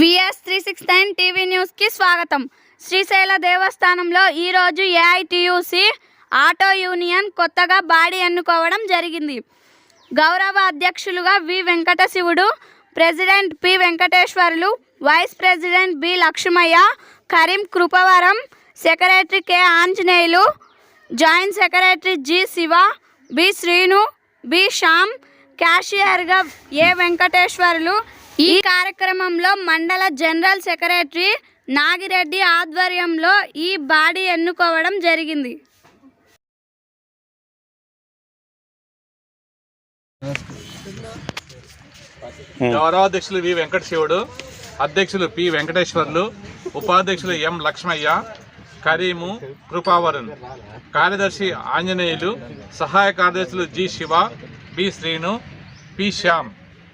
VS three six nine TV న్యూస్కి స్వాగతం. శ్రీశైల దేవస్థానంలో ఈరోజు ఏఐటియుసి ఆటో యూనియన్ కొత్తగా బాడీ ఎన్నుకోవడం జరిగింది. గౌరవ అధ్యక్షులుగా V Venkatasivudu president P Venkateswarlu vice president B Lakshmaiah Kareem Krupavaram secretary K Anjaneyulu joint secretary G Shiva B Srinu B Shyam క్యాషియర్గా A Venkateswarlu ఈ కార్యక్రమంలో మండల జనరల్ సెక్రటరీ నాగిరెడ్డి ఆధ్వర్యంలో ఈ బాడీ ఎన్నుకోవడం జరిగింది. గౌరవాధ్యక్షులు వి వెంకట శివుడు అధ్యక్షులు పి వెంకటేశ్వర్లు ఉపాధ్యక్షులు ఎం లక్ష్మయ్య కరీము కృపావరుణ్ కార్యదర్శి ఆంజనేయులు సహాయ కార్యదర్శులు G Shiva B Srinu P Shyam.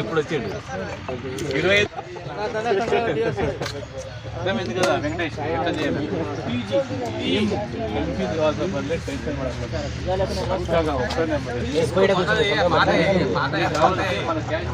ఇప్పుడు వచ్చిండు ఇరవై అర్థమైంది కదా వెంకటేష్ ఎట్లా చేయాలి ఎంపీ కావాల్సిన పర్లేదు టెన్షన్ పడకండి. మన క్యాష్